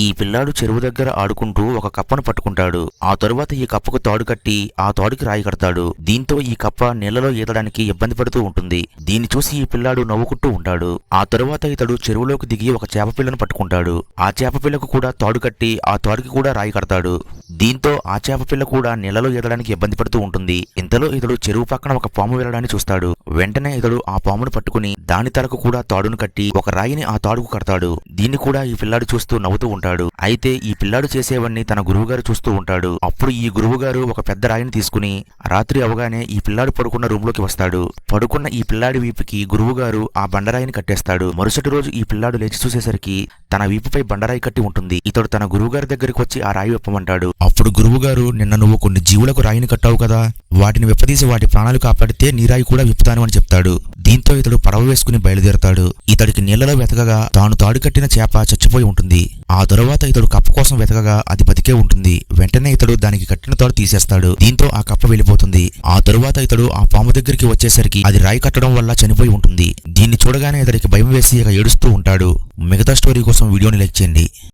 ఈ పిల్లాడు చెరువు దగ్గర ఆడుకుంటూ ఒక కప్పను పట్టుకుంటాడు. ఆ తరువాత ఈ కప్పకు తాడు కట్టి ఆ తాడుకి రాయి కడతాడు. దీంతో ఈ కప్ప నీళ్ళలో ఈదడానికి ఇబ్బంది పడుతూ ఉంటుంది. దీన్ని చూసి ఈ పిల్లాడు నవ్వుకుంటూ ఉంటాడు. ఆ తరువాత ఇతడు చెరువులోకి దిగి ఒక చేప పిల్లను పట్టుకుంటాడు. ఆ చేప పిల్లకు కూడా తాడు కట్టి ఆ తాడుకి కూడా రాయి కడతాడు. దీంతో ఆ చేప పిల్ల కూడా నీళ్ళలో ఈదడానికి ఇబ్బంది పడుతూ ఉంటుంది. ఇంతలో ఇతడు చెరువు పక్కన ఒక పాము వెళ్ళడాన్ని చూస్తాడు. వెంటనే ఇతడు ఆ పామును పట్టుకుని దాని తలకు కూడా తాడును కట్టి ఒక రాయిని ఆ తాడుకు కడతాడు. దీన్ని కూడా ఈ పిల్లాడు చూస్తూ నవ్వుతూ ఉంటాడు. అయితే ఈ పిల్లాడు చేసేవన్నీ తన గురువుగారు చూస్తూ ఉంటాడు. అప్పుడు ఈ గురువుగారు ఒక పెద్ద రాయిని తీసుకుని రాత్రి అవగానే ఈ పిల్లాడు పడుకున్న రూమ్లోకి వస్తాడు. పడుకున్న ఈ పిల్లాడి వీపుకి గురువుగారు ఆ బండరాయిని కట్టేస్తాడు. మరుసటి రోజు ఈ పిల్లాడు లేచి చూసేసరికి తన వీపుపై బండరాయి కట్టి ఉంటుంది. ఇతడు తన గురువుగారి దగ్గరికి వచ్చి ఆ రాయి విప్పమంటాడు అప్పుడు గురువుగారు నిన్న నువ్వు కొన్ని జీవులకు రాయిని కట్టావు కదా వాటిని విప్పదీసి వాటి ప్రాణాలు కాపాడితే నీరాయి కూడా విప్పుతాను అని చెప్తాడు. దీంతో ఇతడు పడవ వేసుకుని బయలుదేరతాడు. ఇతడికి నీళ్ళలో వెతకగా తాను తాడు కట్టిన చేప చచ్చిపోయి ఉంటుంది. ఆ తరువాత ఇతడు కప్ప కోసం వెతకగా అది బతికే ఉంటుంది. వెంటనే ఇతడు దానికి కట్టిన తాడు తీసేస్తాడు. దీంతో ఆ కప్ప వెళ్ళిపోతుంది. ఆ తరువాత ఇతడు ఆ పాము దగ్గరికి వచ్చేసరికి అది రాయి కట్టడం వల్ల చనిపోయి ఉంటుంది. దీన్ని చూడగానే ఇతడికి భయం వేసి ఇక ఏడుస్తూ ఉంటాడు. మిగతా స్టోరీ కోసం వీడియోని లైక్ చేయండి.